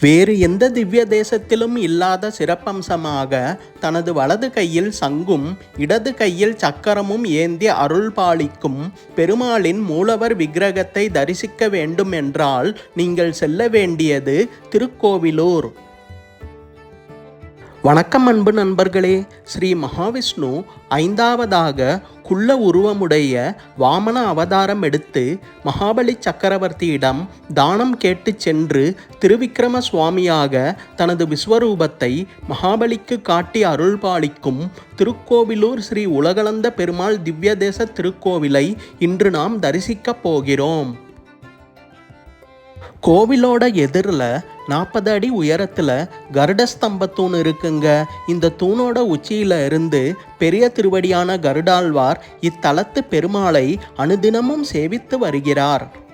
வேறு எந்த திவ்ய தேசத்திலும் இல்லாத சிறப்பம்சமாக தனது வலது கையில் சங்கும் இடது கையில் சக்கரமும் ஏந்தி அருள் பாலிக்கும் பெருமாளின் மூலவர் விக்கிரகத்தை தரிசிக்க வேண்டும் என்றால் நீங்கள் செல்ல வேண்டியது திருக்கோவிலூர். வணக்கம் அன்பு நண்பர்களே ஸ்ரீ மகாவிஷ்ணு ஐந்தாவதாக குள்ள உருவமுடைய வாமன அவதாரம் எடுத்து மகாபலி சக்கரவர்த்தியிடம் தானம் கேட்டு சென்று திருவிக்கிரம சுவாமியாக தனது விஸ்வரூபத்தை மகாபலிக்கு காட்டி அருள்பாலிக்கும் திருக்கோவிலூர் ஸ்ரீ உலகளந்த பெருமாள் திவ்யதேச திருக்கோவிலை இன்று நாம் தரிசிக்கப் போகிறோம். கோவிலோட எதிரில் நாற்பது அடி உயரத்தில் கருட தூண் இருக்குங்க. இந்த தூணோட உச்சியில் இருந்து பெரிய திருவடியான கருடாழ்வார் இத்தலத்து பெருமாளை அனுதினமும் சேவித்து வருகிறார்.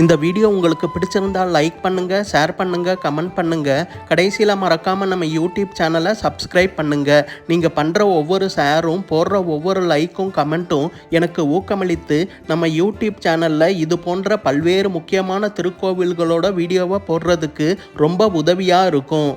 இந்த வீடியோ உங்களுக்கு பிடிச்சிருந்தால் லைக் பண்ணுங்கள் ஷேர் பண்ணுங்கள் கமெண்ட் பண்ணுங்கள் கடைசியில் மறக்காமல் நம்ம யூடியூப் சேனலை சப்ஸ்கிரைப் பண்ணுங்கள் நீங்கள் பண்ணுற ஒவ்வொரு ஷேரும் போடுற ஒவ்வொரு லைக்கும் கமெண்ட்டும் எனக்கு ஊக்கமளித்து நம்ம யூடியூப் சேனலில் இது போன்ற பல்வேறு முக்கியமான திருக்கோவில்களோட வீடியோவை போடுறதுக்கு ரொம்ப உதவியாக இருக்கும்.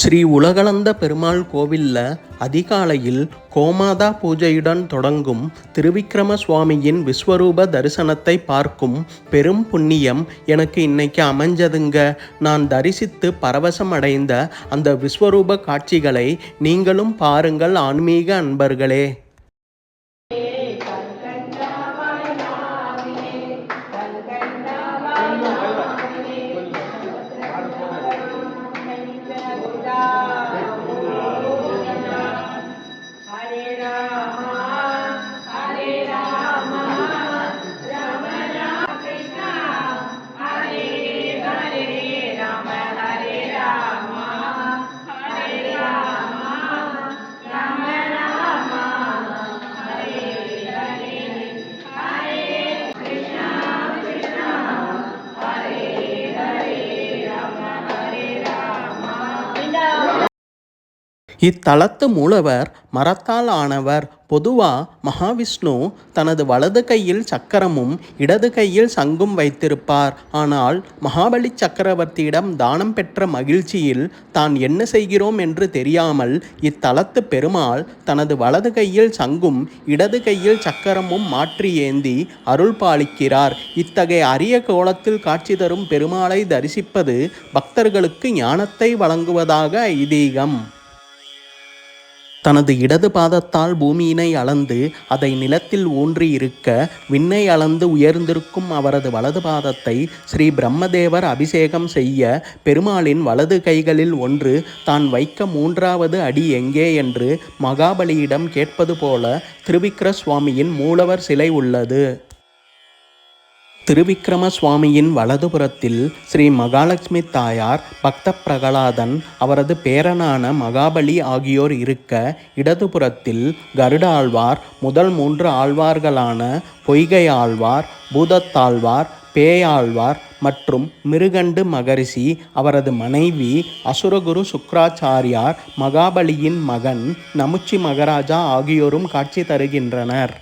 ஸ்ரீ உலகளந்த பெருமாள் கோவில்ல அதிகாலையில் கோமாதா பூஜையுடன் தொடங்கும் திருவிக்கிரம சுவாமியின் விஸ்வரூப தரிசனத்தை பார்க்கும் பெரும் புண்ணியம் எனக்கு இன்னைக்கு அமைஞ்சதுங்க. நான் தரிசித்து பரவசம் அடைந்த அந்த விஸ்வரூப காட்சிகளை நீங்களும் பாருங்கள் ஆன்மீக அன்பர்களே. இத்தலத்து மூலவர் மரத்தால் ஆனவர். பொதுவா மகாவிஷ்ணு தனது வலது கையில் சக்கரமும் இடது கையில் சங்கும் வைத்திருப்பார். ஆனால் மகாபலி சக்கரவர்த்தியிடம் தானம் பெற்ற மகிழ்ச்சியில் தான் என்ன செய்கிறோம் என்று தெரியாமல் இத்தலத்து பெருமாள் தனது வலது கையில் சங்கும் இடது கையில் சக்கரமும் மாற்றி ஏந்தி அருள் பாலிக்கிறார். இத்தகைய அரிய கோலத்தில் காட்சி தரும் பெருமாளை தரிசிப்பது பக்தர்களுக்கு ஞானத்தை வழங்குவதாக ஐதீகம். தனது இடது பாதத்தால் பூமியினை அளந்து அதை நிலத்தில் ஊன்றி இருக்க விண்ணை அளந்து உயர்ந்திருக்கும் அவரது வலது பாதத்தை ஸ்ரீ பிரம்மதேவர் அபிஷேகம் செய்ய பெருமாளின் வலது கைகளில் ஒன்று தான் வைக்க மூன்றாவது அடி எங்கே என்று மகாபலியிடம் கேட்பது போல திருவிக்கிர சுவாமியின் மூலவர் சிலை உள்ளது. திருவிக்கிரம சுவாமியின் வலதுபுறத்தில் ஸ்ரீ மகாலட்சுமி தாயார் பக்த பிரகலாதன் அவரது பேரனான மகாபலி ஆகியோர் இருக்க இடதுபுறத்தில் கருட ஆழ்வார் முதல் மூன்று ஆழ்வார்களான பொய்கை ஆழ்வார் பூதத்தாழ்வார் பேயாழ்வார் மற்றும் மிருகண்டு மகரிஷி அவரது மனைவி அசுரகுரு சுக்ராச்சாரியார் மகாபலியின் மகன் நமுச்சி மகராஜா ஆகியோரும் காட்சி தருகின்றனர்.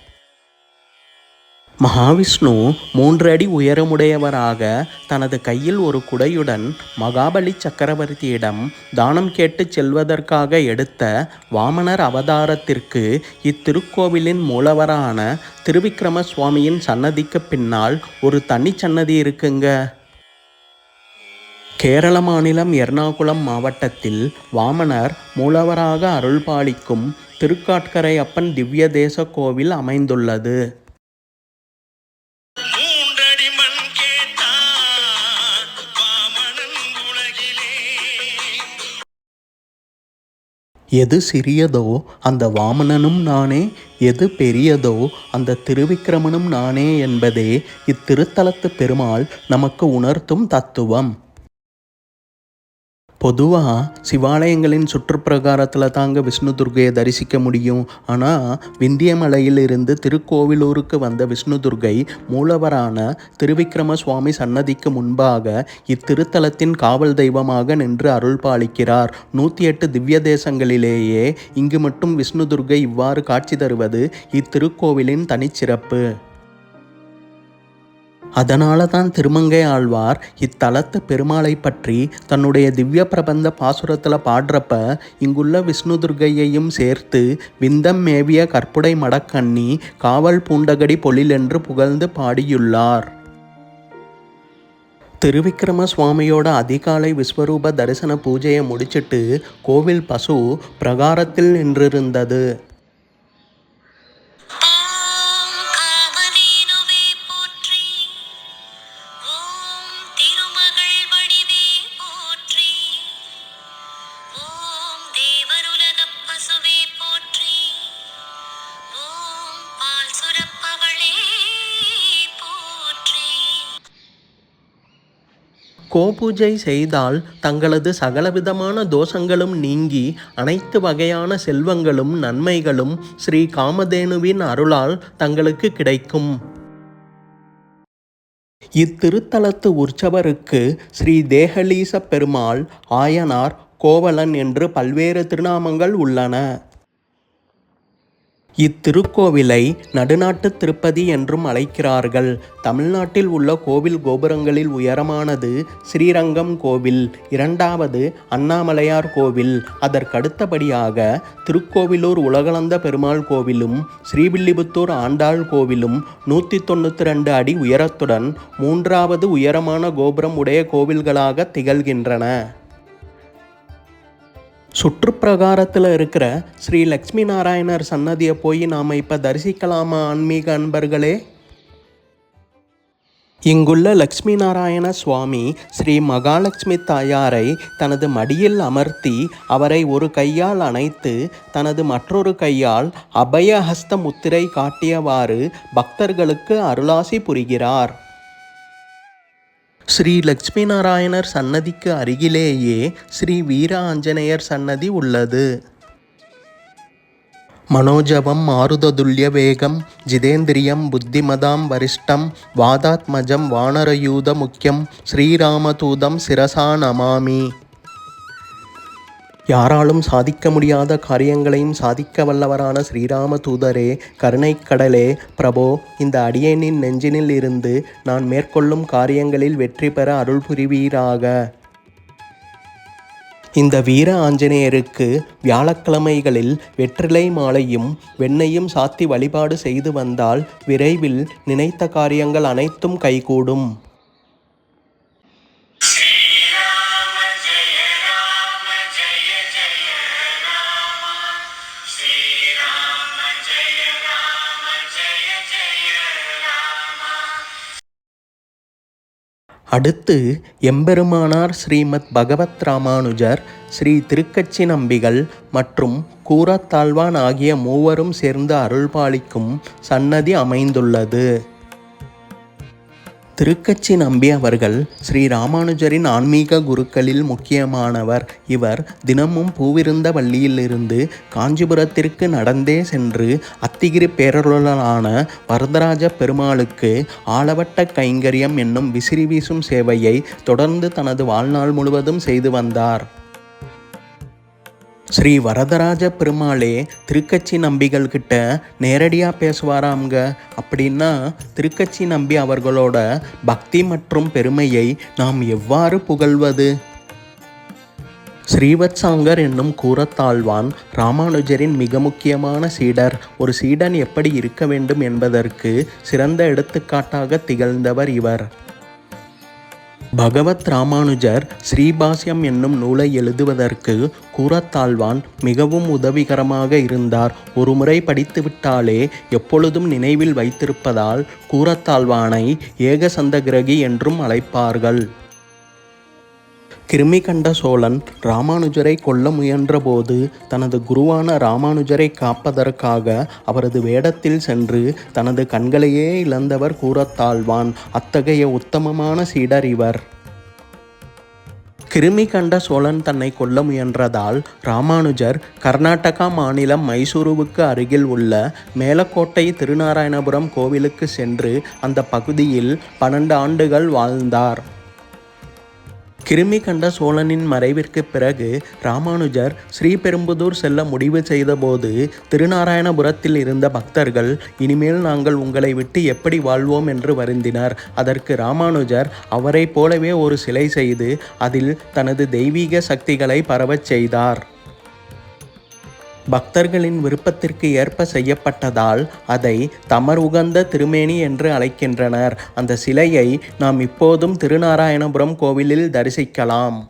மகாவிஷ்ணு மூன்று அடி உயரமுடையவராக தனது கையில் ஒரு குடையுடன் மகாபலி சக்கரவர்த்தியிடம் தானம் கேட்டு செல்வதற்காக எடுத்த வாமனர் அவதாரத்திற்கு இத்திருக்கோவிலின் மூலவரான திருவிக்கிரம சுவாமியின் சன்னதிக்கு பின்னால் ஒரு தனி சன்னதி இருக்குங்க. கேரள மாநிலம் எர்ணாகுளம் மாவட்டத்தில் வாமனர் மூலவராக அருள்பாலிக்கும் திருக்காட்கரை அப்பன் திவ்ய தேச கோவில் அமைந்துள்ளது. எது சிறியதோ அந்த வாமனனும் நானே எது பெரியதோ அந்த திருவிக்கிரமனும் நானே என்பதே இத்திருத்தலத்து பெருமாள் நமக்கு உணர்த்தும் தத்துவம். பொதுவாக சிவாலயங்களின் சுற்றுப்பிரகாரத்தில் தாங்க விஷ்ணு துர்கையை தரிசிக்க முடியும். ஆனால் விந்தியமலையிலிருந்து திருக்கோவிலூருக்கு வந்த விஷ்ணு துர்கை மூலவரான திருவிக்கிரம சுவாமி சன்னதிக்கு முன்பாக இத்திருத்தலத்தின் காவல் தெய்வமாக நின்று அருள் பாலிக்கிறார் நூற்றி எட்டு திவ்ய தேசங்களிலேயே இங்கு மட்டும் விஷ்ணு துர்கை இவ்வாறு காட்சி தருவது இத்திருக்கோவிலின் தனிச்சிறப்பு. அதனால தான் திருமங்கை ஆழ்வார் இத்தலத்து பெருமாளை பற்றி தன்னுடைய திவ்ய பிரபந்த பாசுரத்தில் பாடுறப்ப இங்குள்ள விஷ்ணு துர்க்கையையும் சேர்த்து விந்தம் மேவிய கற்புடை மடக்கண்ணி காவல் பூண்டகடி பொழிலென்று புகழ்ந்து பாடியுள்ளார். திருவிக்கிரம சுவாமியோட அதிகாலை விஸ்வரூப தரிசன பூஜையை முடிச்சிட்டு கோவில் பசு பிரகாரத்தில் நின்றிருந்தது. கோபூஜை செய்தால் தங்களது சகலவிதமான தோஷங்களும் நீங்கி அனைத்து வகையான செல்வங்களும் நன்மைகளும் ஸ்ரீ காமதேனுவின் அருளால் தங்களுக்கு கிடைக்கும். இத்திருத்தலத்து உற்சவருக்கு ஸ்ரீ தேகலீச பெருமாள் ஆயனார் கோவலன் என்று பல்வேறு திருநாமங்கள் உள்ளன. இத்திருக்கோவிலை நடுநாட்டு திருப்பதி என்றும் அழைக்கிறார்கள். தமிழ்நாட்டில் உள்ள கோவில் கோபுரங்களில் உயரமானது ஸ்ரீரங்கம் கோவில் இரண்டாவது அண்ணாமலையார் கோவில். அதற்கடுத்தபடியாக திருக்கோவிலூர் உலகளந்த பெருமாள் கோவிலும் ஸ்ரீவில்லிபுத்தூர் ஆண்டாள் கோவிலும் நூற்றி தொண்ணூற்றி ரெண்டு அடி உயரத்துடன் மூன்றாவது உயரமான கோபுரம் உடைய கோவில்களாக திகழ்கின்றன. சுற்றுப்பிரகாரத்தில் இருக்கிற ஸ்ரீ லக்ஷ்மி நாராயணர் சன்னதியை போய் நாம் இப்போ தரிசிக்கலாமா ஆன்மீக அன்பர்களே? இங்குள்ள லக்ஷ்மி நாராயண சுவாமி ஸ்ரீ மகாலட்சுமி தாயாரை தனது மடியில் அமர்த்தி அவரை ஒரு கையால் அணைத்து தனது மற்றொரு கையால் அபயஹஸ்த முத்திரை காட்டியவாறு பக்தர்களுக்கு அருளாசி புரிகிறார். ஸ்ரீ லக்ஷ்மி நாராயணர் சன்னதிக்கு அருகிலேயே ஸ்ரீ வீர ஆஞ்சநேயர் சன்னதி உள்ளது. மனோஜவம் மாருததுல்ய வேகம் ஜிதேந்திரியம் புத்திமதாம் வரிஷ்டம் வாதாத்மஜம் வானரயூத முக்கியம் ஸ்ரீராமதூதம் சிரசா நமாமி. யாராலும் சாதிக்க முடியாத காரியங்களையும் சாதிக்க வல்லவரான ஸ்ரீராம தூதரே கருணைக்கடலே பிரபோ இந்த அடியேனின் நெஞ்சினில் இருந்து நான் மேற்கொள்ளும் காரியங்களில் வெற்றி பெற அருள் புரிவீராக. இந்த வீர ஆஞ்சநேயருக்கு வியாழக்கிழமைகளில் வெற்றிலை மாலையும் வெண்ணையும் சாத்தி வழிபாடு செய்து வந்தால் விரைவில் நினைத்த காரியங்கள் அனைத்தும் கைகூடும். அடுத்து எம்பெருமானார் ஸ்ரீமத் பகவத் ராமானுஜர் ஸ்ரீ திருக்கச்சி நம்பிகள் மற்றும் கூரத்தாழ்வான் ஆகிய மூவரும் சேர்ந்து அருள்பாலிக்கும் சன்னதி அமைந்துள்ளது. திருக்கச்சி நம்பி அவர்கள் ஸ்ரீ ராமானுஜரின் ஆன்மீக குருக்களில் முக்கியமானவர். இவர் தினமும் பூவிருந்த வள்ளியிலிருந்து காஞ்சிபுரத்திற்கு நடந்தே சென்று அத்திகிரி பேரருளான வரதராஜ பெருமாளுக்கு ஆளவட்ட கைங்கரியம் என்னும் விசிறி வீசும் சேவையை தொடர்ந்து தனது வாழ்நாள் முழுவதும் செய்து வந்தார். ஸ்ரீ வரதராஜ பெருமாளே திருக்கச்சி நம்பிகள் கிட்ட நேரடியாக பேசுவாராம்ங்க. அப்படின்னா திருக்கச்சி நம்பி அவர்களோட பக்தி மற்றும் பெருமையை நாம் எவ்வாறு புகழ்வது? ஸ்ரீவத்சாங்கர் என்னும் கூறத்தாழ்வான் ராமானுஜரின் மிக முக்கியமான சீடர். ஒரு சீடன் எப்படி இருக்க வேண்டும் என்பதற்கு சிறந்த எடுத்துக்காட்டாக திகழ்ந்தவர் இவர். பகவத் ராமானுஜர் ஸ்ரீபாஷ்யம் என்னும் நூலை எழுதுவதற்கு கூரத்தாழ்வான் மிகவும் உதவிகரமாக இருந்தார். ஒருமுறை படித்துவிட்டாலே எப்பொழுதும் நினைவில் வைத்திருப்பதால் கூரத்தாழ்வானை ஏகசந்தகிரகி என்றும் அழைப்பார்கள். கிருமி கண்ட சோழன் ராமானுஜரை கொல்ல முயன்றபோது தனது குருவான ராமானுஜரை காப்பதற்காக அவரது வேடத்தில் சென்று தனது கண்களையே இழந்தவர் கூறத்தாழ்வான். அத்தகைய உத்தமமான சீடர் இவர். கிருமி கண்ட சோழன் தன்னை கொல்ல முயன்றதால் ராமானுஜர் கர்நாடகா மாநிலம் மைசூருவுக்கு அருகில் உள்ள மேலக்கோட்டை திருநாராயணபுரம் கோவிலுக்கு சென்று அந்த பகுதியில் பன்னெண்டு ஆண்டுகள் வாழ்ந்தார். கிருமி கண்ட சோழனின் மறைவிற்கு பிறகு ராமானுஜர் ஸ்ரீபெரும்புதூர் செல்ல முடிவு செய்தபோது திருநாராயணபுரத்தில் இருந்த பக்தர்கள் இனிமேல் நாங்கள் உங்களை விட்டு எப்படி வாழ்வோம்? என்று வருந்தினர். அதற்கு ராமானுஜர் அவரைப் போலவே ஒரு சிலை செய்து அதில் தனது தெய்வீக சக்திகளை பரவச் செய்தார். பக்தர்களின் விருப்பத்திற்கு ஏற்ப செய்யப்பட்டதால் அதை தமர் உகந்த திருமேனி என்று அழைக்கின்றனர். அந்த சிலையை நாம் இப்போதும் திருநாராயணபுரம் கோவிலில் தரிசிக்கலாம்.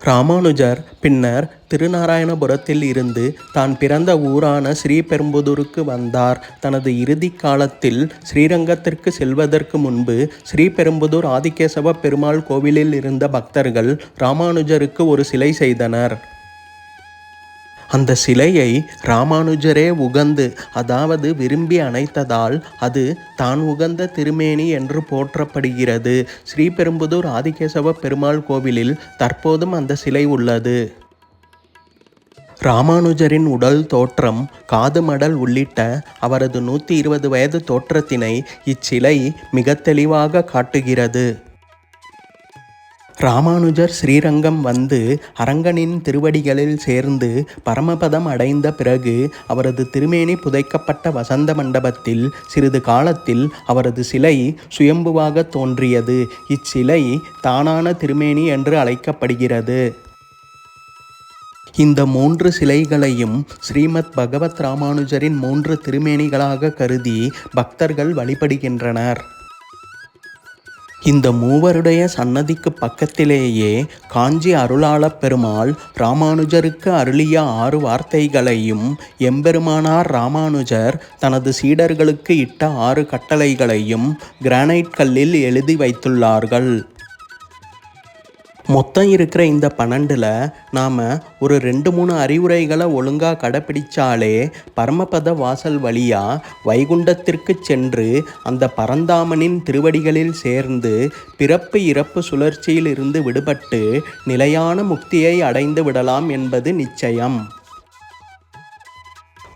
ராமானுஜர் பின்னர் திருநாராயணபுரத்தில் இருந்து தான் பிறந்த ஊரான ஸ்ரீபெரும்புதூருக்கு வந்தார். தனது இறுதி காலத்தில் ஸ்ரீரங்கத்திற்கு செல்வதற்கு முன்பு ஸ்ரீபெரும்புதூர் ஆதிகேசவ பெருமாள் கோவிலில் இருந்த பக்தர்கள் ராமானுஜருக்கு ஒரு சிலை செய்தனர். அந்த சிலையை ராமானுஜரே உகந்து அதாவது விரும்பி அணைத்ததால் அது தான் உகந்த திருமேனி என்று போற்றப்படுகிறது. ஸ்ரீபெரும்புதூர் ஆதிகேசவ பெருமாள் கோவிலில் தற்போதும் அந்த சிலை உள்ளது. ராமானுஜரின் உடல் தோற்றம் காது மடல் உள்ளிட்ட அவரது நூற்றி இருபது வயது தோற்றத்தினை இச்சிலை மிக தெளிவாக காட்டுகிறது. ராமானுஜர் ஸ்ரீரங்கம் வந்து அரங்கனின் திருவடிகளில் சேர்ந்து பரமபதம் அடைந்த பிறகு அவரது திருமேனி புதைக்கப்பட்ட வசந்த மண்டபத்தில் சிறிது காலத்தில் அவரது சிலை சுயம்புவாக தோன்றியது. இச்சிலை தானான திருமேனி என்று அழைக்கப்படுகிறது. இந்த மூன்று சிலைகளையும் ஸ்ரீமத் பகவத் ராமானுஜரின் மூன்று திருமேனிகளாக கருதி பக்தர்கள் வழிபடுகின்றனர். இந்த மூவருடைய சன்னதிக்கு பக்கத்திலேயே காஞ்சி அருளாளப் பெருமாள் ராமானுஜருக்கு அருளிய ஆறு வார்த்தைகளையும் எம்பெருமானார் ராமானுஜர் தனது சீடர்களுக்கு இட்ட ஆறு கட்டளைகளையும் கிரானைட் கல்லில் எழுதி வைத்துள்ளார்கள். மொத்தம் இருக்கிற இந்த பன்னெண்டில் நாம் ஒரு ரெண்டு மூணு அறிவுரைகளை ஒழுங்காக கடைப்பிடிச்சாலே பரமபத வாசல் வழியாக வைகுண்டத்திற்கு சென்று அந்த பரந்தாமனின் திருவடிகளில் சேர்ந்து பிறப்பு இறப்பு சுழற்சியில் இருந்து விடுபட்டு நிலையான முக்தியை அடைந்து விடலாம் என்பது நிச்சயம்.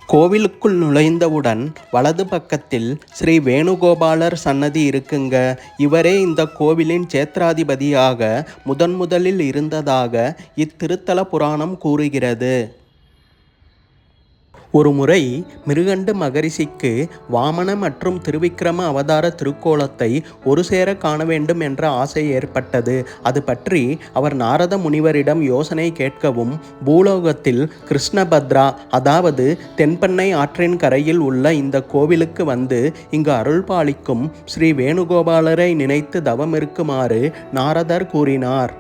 கோவிலுக்குள் நுழைந்தவுடன் வலது பக்கத்தில் ஸ்ரீ வேணுகோபாலர் சன்னதி இருக்குங்க. இவரே இந்த கோவிலின் சேத்ராதிபதியாக முதன் முதலில் இருந்ததாக இத்திருத்தல புராணம் கூறுகிறது. ஒரு முறை மிருகண்டு மகரிஷிக்கு வாமன மற்றும் திருவிக்கிரம அவதார திருக்கோலத்தை ஒரு சேர காண வேண்டும் என்ற ஆசை ஏற்பட்டது. அது பற்றி அவர் நாரத முனிவரிடம் யோசனை கேட்கவும் பூலோகத்தில் கிருஷ்ணபத்ரா அதாவது தென்பெண்ணை ஆற்றின் கரையில் உள்ள இந்த கோவிலுக்கு வந்து இங்கு அருள் பாலிக்கும் ஸ்ரீ வேணுகோபாலரை நினைத்து தவம் இருக்குமாறு நாரதர் கூறினார்.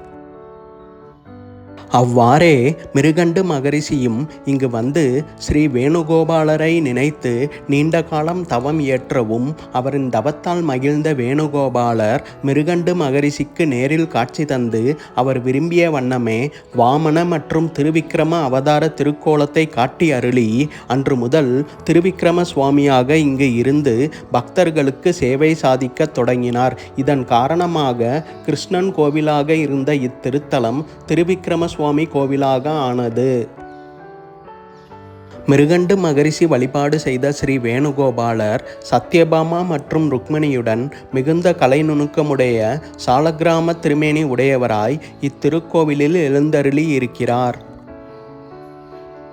அவ்வாறே மிருகண்டு மகரிஷியும் இங்கு வந்து ஸ்ரீ வேணுகோபாலரை நினைத்து நீண்ட காலம் தவம் இயற்றவும் அவரின் தவத்தால் மகிழ்ந்த வேணுகோபாலர் மிருகண்டு மகரிஷிக்கு நேரில் காட்சி தந்து அவர் விரும்பிய வண்ணமே வாமன மற்றும் திருவிக்கிரம அவதார திருக்கோலத்தை காட்டி அருளி அன்று முதல் திருவிக்கிரம சுவாமியாக இங்கு இருந்து பக்தர்களுக்கு சேவை சாதிக்க தொடங்கினார். இதன் காரணமாக கிருஷ்ணன் கோவிலாக இருந்த இத்திருத்தலம் திருவிக்கிரம சுவாமி சுவாமி கோவிலாக ஆனது. மிருகண்டு மகரிஷி வழிபாடு செய்த ஸ்ரீ வேணுகோபாலர் சத்யபாமா மற்றும் ருக்மணியுடன் மிகுந்த கலை நுணுக்கமுடைய சாலக்கிராம திருமேனி உடையவராய் இத்திருக்கோவிலில் எழுந்தருளி இருக்கிறார்.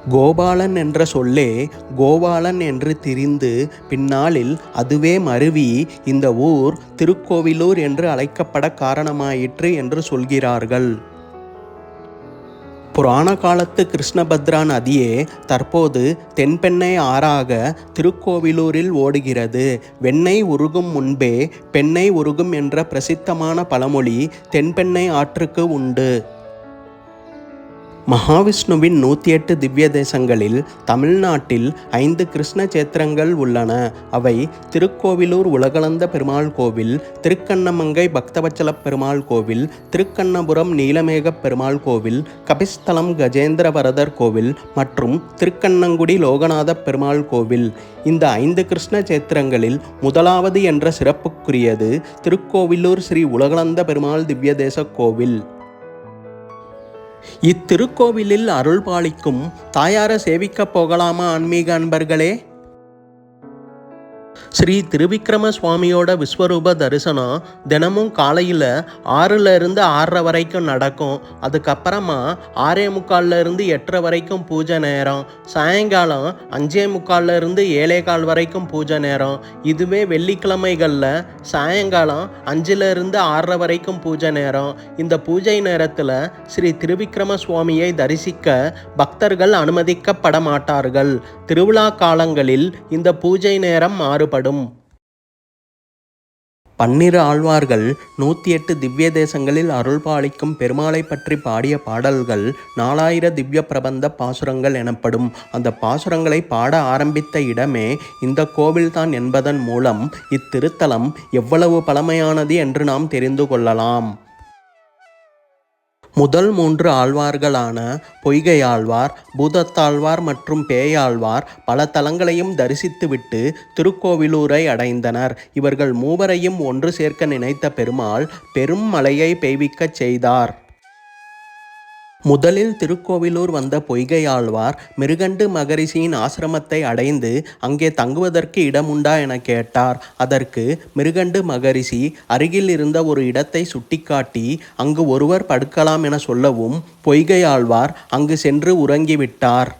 கோபாலன் என்ற சொல்லே கோபாலன் என்று திரிந்து பின்னாளில் அதுவே மருவி இந்த ஊர் திருக்கோவிலூர் என்று அழைக்கப்பட காரணமாயிற்று என்று சொல்கிறார்கள். புராண காலத்து கிருஷ்ணபத்ரா நதியே தற்போது தென்பெண்ணை ஆறாக திருக்கோவிலூரில் ஓடுகிறது. வெண்ணெய் உருகும் முன்பே பெண்ணை உருகும் என்ற பிரசித்தமான பழமொழி தென்பெண்ணை ஆற்றுக்கு உண்டு. மகாவிஷ்ணுவின் நூற்றி எட்டு திவ்ய தேசங்களில் தமிழ்நாட்டில் ஐந்து கிருஷ்ண சேத்திரங்கள் உள்ளன. அவை திருக்கோவிலூர் உலகளந்த பெருமாள் கோவில் திருக்கண்ணமங்கை பக்தவச்சல பெருமாள் கோவில் திருக்கண்ணபுரம் நீலமேக பெருமாள் கோவில் கபிஸ்தலம் கஜேந்திர வரதர் கோவில் மற்றும் திருக்கண்ணங்குடி லோகநாத பெருமாள் கோவில். இந்த ஐந்து கிருஷ்ண சேத்திரங்களில் முதலாவது என்ற சிறப்புக்குரியது திருக்கோவிலூர் ஸ்ரீ உலகளந்த பெருமாள் திவ்ய தேச கோவில். இத்திருக்கோவிலில் அருள் பாலிக்கும் தாயார சேவிக்கப் போகலாமா ஆன்மீக அன்பர்களே? ஸ்ரீ திருவிக்ரம சுவாமியோட விஸ்வரூப தரிசனம் தினமும் காலையில் ஆறுலேருந்து ஆறரை வரைக்கும் நடக்கும். அதுக்கப்புறமா ஆறே முக்கால்லேருந்து எட்டரை வரைக்கும் பூஜை நேரம். சாயங்காலம் அஞ்சே முக்கால்லேருந்து ஏழே கால் வரைக்கும் பூஜை நேரம். இதுவே வெள்ளிக்கிழமைகளில் சாயங்காலம் அஞ்சிலிருந்து ஆறரை வரைக்கும் பூஜை நேரம். இந்த பூஜை நேரத்தில் ஸ்ரீ திருவிக்ரம சுவாமியை தரிசிக்க பக்தர்கள் அனுமதிக்கப்பட மாட்டார்கள். திருவிழா காலங்களில் இந்த பூஜை நேரம் மாறுபடும். பன்னிரு ஆழ்வார்கள் நூற்றி எட்டு திவ்ய தேசங்களில் அருள்பாலிக்கும் பெருமாளை பற்றி பாடிய பாடல்கள் நாலாயிர திவ்ய பிரபந்த பாசுரங்கள் எனப்படும். அந்த பாசுரங்களை பாட ஆரம்பித்த இடமே இந்த கோவில்தான் என்பதன் மூலம் இத்திருத்தலம் எவ்வளவு பழமையானது என்று நாம் தெரிந்து கொள்ளலாம். முதல் மூன்று ஆழ்வார்களான பொய்கையாழ்வார் பூதத்தாழ்வார் மற்றும் பேயாழ்வார் பல தலங்களையும் தரிசித்துவிட்டு திருக்கோவிலூரை அடைந்தனர். இவர்கள் மூவரையும் ஒன்று சேர்க்க நினைத்த பெருமாள் பெரும் மழையை பெய்விக்கச் செய்தார். முதலில் திருக்கோவிலூர் வந்த பொய்கையாழ்வார் மிருகண்டு மகரிஷியின் ஆசிரமத்தை அடைந்து அங்கே தங்குவதற்கு இடமுண்டா என கேட்டார். அதற்கு மிருகண்டு மகரிஷி அருகில் இருந்த ஒரு இடத்தை சுட்டிக்காட்டி அங்கு ஒருவர் படுக்கலாம் என சொல்லவும் பொய்கையாழ்வார் அங்கு சென்று உறங்கிவிட்டார்.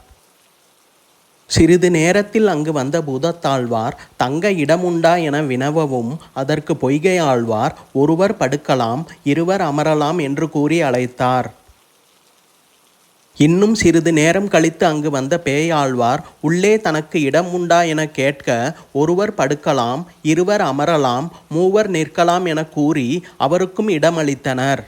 சிறிது நேரத்தில் அங்கு வந்த பூதத்தாழ்வார் தங்க இடமுண்டா என வினவவும் அதற்கு பொய்கை ஆழ்வார் ஒருவர் படுக்கலாம் இருவர் அமரலாம் என்று கூறி அழைத்தார். இன்னும் சிறிது நேரம் கழித்து அங்கு வந்த பேயாழ்வார் உள்ளே தனக்கு இடம் உண்டா என கேட்க ஒருவர் படுக்கலாம் இருவர் அமரலாம் மூவர் நிற்கலாம் என கூறி அவருக்கும் இடமளித்தனர்.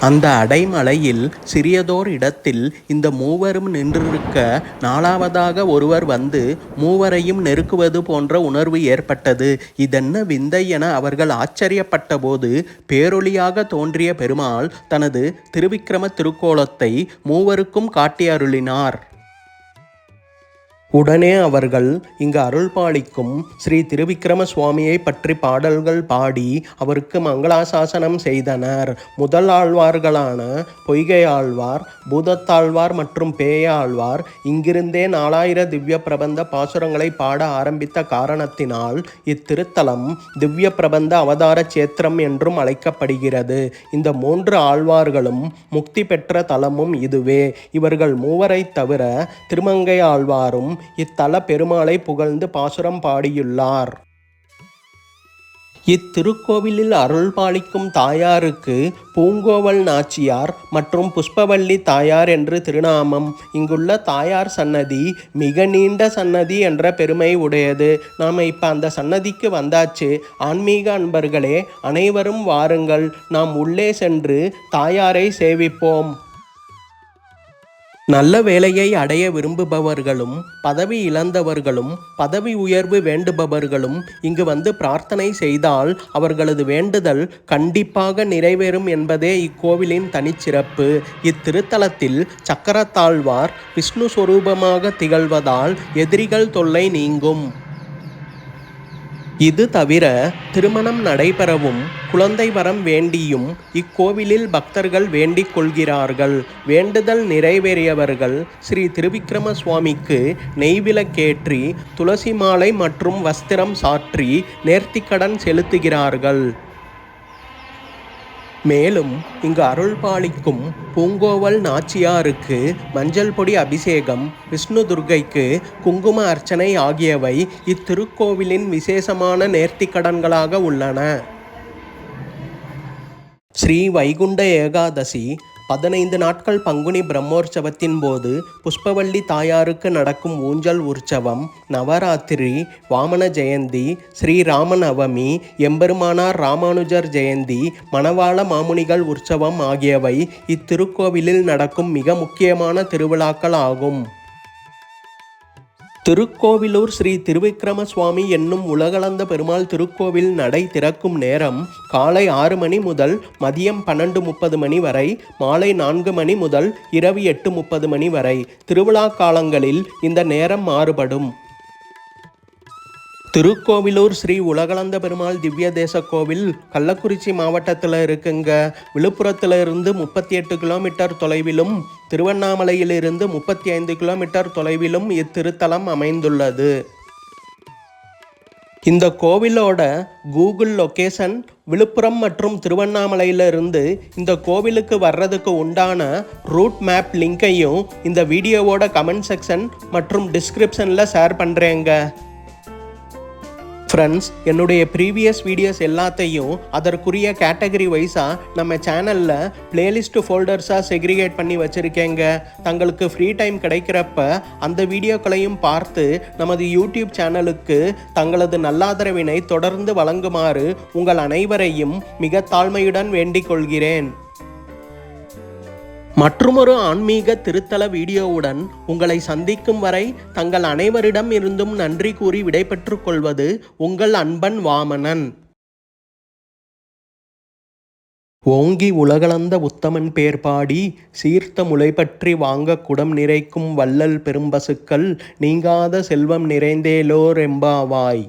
அந்த அடைமலையில் சிறியதோர் இடத்தில் இந்த மூவரும் நின்றிருக்க நாலாவதாக ஒருவர் வந்து மூவரையும் நெருக்குவது போன்ற உணர்வு ஏற்பட்டது. இதென்ன விந்தை என அவர்கள் ஆச்சரியப்பட்ட போது பேரொளியாக தோன்றிய பெருமாள் தனது திருவிக்கிரம திருக்கோலத்தை மூவருக்கும் காட்டி அருளினார் உடனே அவர்கள் இங்கு அருள் பாலிக்கும் ஸ்ரீ திருவிக்கிரம சுவாமியை பற்றி பாடல்கள் பாடி அவருக்கு மங்களாசாசனம் செய்தனர். முதல் ஆழ்வார்களான பொய்கை ஆழ்வார் பூதத்தாழ்வார் மற்றும் பேயாழ்வார் இங்கிருந்தே நாலாயிர திவ்ய பிரபந்த பாசுரங்களை பாட ஆரம்பித்த காரணத்தினால் இத்திருத்தலம் திவ்ய பிரபந்த அவதார சேத்திரம் என்றும் அழைக்கப்படுகிறது. இந்த மூன்று ஆழ்வார்களும் முக்தி பெற்ற தலமும் இதுவே. இவர்கள் மூவரை தவிர திருமங்கை ஆழ்வாரும் இத்தல பெருமாளை புகழ்ந்து பாசுரம் பாடியுள்ளார். இத்திருக்கோவிலில் அருள் பாலிக்கும் தாயாருக்கு பூங்கோவல் நாச்சியார் மற்றும் புஷ்பவல்லி தாயார் என்று திருநாமம். இங்குள்ள தாயார் சன்னதி மிக நீண்ட சன்னதி என்ற பெருமை உடையது. நாம் இப்போ அந்த சன்னதிக்கு வந்தாச்சு. ஆன்மீக அன்பர்களே அனைவரும் வாருங்கள். நாம் உள்ளே சென்று தாயாரை சேவிப்போம். நல்ல வேலையை அடைய விரும்புபவர்களும் பதவி இழந்தவர்களும் பதவி உயர்வு வேண்டுபவர்களும் இங்கு வந்து பிரார்த்தனை செய்தால் அவர்களது வேண்டுதல் கண்டிப்பாக நிறைவேறும் என்பதே இக்கோவிலின் தனிச்சிறப்பு. இத்திருத்தலத்தில் சக்கரத்தாழ்வார் விஷ்ணு சொரூபமாக திகழ்வதால் எதிரிகள் தொல்லை நீங்கும். இது தவிர திருமணம் நடைபெறவும் குழந்தை வரம் வேண்டியும் இக்கோவிலில் பக்தர்கள் வேண்டிக் கொள்கிறார்கள். வேண்டுதல் நிறைவேறியவர்கள் ஸ்ரீ திருவிக்கிரம சுவாமிக்கு நெய்விலக்கேற்றி துளசி மாலை மற்றும் வஸ்திரம் சாற்றி நேர்த்திக்கடன் செலுத்துகிறார்கள். மேலும் இங்கு அருள் பாலிக்கும் பூங்கோவல் நாச்சியாருக்கு மஞ்சள் பொடி அபிஷேகம் விஷ்ணு துர்க்கைக்கு குங்கும அர்ச்சனை ஆகியவை இத்திருக்கோவிலின் விசேஷமான நேர்த்திக்கடன்களாக உள்ளன. ஸ்ரீ வைகுண்ட ஏகாதசி பதினைந்து நாட்கள் பங்குனி பிரம்மோற்சவத்தின் போது புஷ்பவள்ளி தாயாருக்கு நடக்கும் ஊஞ்சல் உற்சவம் நவராத்திரி வாமன ஜெயந்தி ஸ்ரீராம நவமி எம்பெருமானார் ராமானுஜர் ஜெயந்தி மணவாள மாமுனிகள் உற்சவம் ஆகியவை இத்திருக்கோவிலில் நடக்கும் மிக முக்கியமான திருவிழாக்கள் ஆகும் திருக்கோவிலூர் ஸ்ரீ திருவிக்ரம சுவாமி என்னும் உலகளந்த பெருமாள் திருக்கோவில் நடை திறக்கும் நேரம் காலை ஆறு மணி முதல் மதியம் பன்னெண்டு முப்பது மணி வரை மாலை நான்கு மணி முதல் இரவு எட்டு முப்பது மணி வரை. திருவிழா காலங்களில் இந்த நேரம் மாறுபடும். திருக்கோவிலூர் ஸ்ரீ உலகளந்த பெருமாள் திவ்ய தேச கோவில் கள்ளக்குறிச்சி மாவட்டத்தில் இருக்குங்க. விழுப்புரத்தில் இருந்து முப்பத்தி எட்டு கிலோமீட்டர் தொலைவிலும் திருவண்ணாமலையிலிருந்து முப்பத்தி ஐந்து கிலோமீட்டர் தொலைவிலும் இத்திருத்தலம் அமைந்துள்ளது. இந்த கோவிலோட கூகுள் லொக்கேஷன் விழுப்புரம் மற்றும் திருவண்ணாமலையிலிருந்து இந்த கோவிலுக்கு வர்றதுக்கு உண்டான ரூட் மேப் லிங்கையும் இந்த வீடியோவோட கமெண்ட் செக்ஷன் மற்றும் டிஸ்கிரிப்ஷனில் ஷேர் பண்ணுறேங்க ஃப்ரெண்ட்ஸ் என்னுடைய ப்ரீவியஸ் வீடியோஸ் எல்லாத்தையும் அதற்குரிய கேட்டகரி வைஸாக நம்ம சேனலில் பிளேலிஸ்ட் ஃபோல்டர்ஸாக செக்ரிகேட் பண்ணி வச்சுருக்கேங்க. தங்களுக்கு ஃப்ரீ டைம் கிடைக்கிறப்ப அந்த வீடியோக்களையும் பார்த்து நமது யூடியூப் சேனலுக்கு தங்களது நல்லாதரவினை தொடர்ந்து வழங்குமாறு உங்கள் அனைவரையும் மிக தாழ்மையுடன் வேண்டிக் கொள்கிறேன். மற்றுமொரு ஆன்மீக திருத்தல வீடியோவுடன் உங்களை சந்திக்கும் வரை தங்கள் அனைவரிடம் இருந்தும் நன்றி கூறி விடைபெற்றுக் கொள்வது உங்கள் அன்பன் வாமனன். ஓங்கி உலகளந்த உத்தமன் பேர் பாடி சீர்த்த முளை பற்றி வாங்க குடம் நிறைக்கும் வள்ளல் பெரும்பசுக்கள் நீங்காத செல்வம் நிறைந்தேலோர் எம்பாவாய்.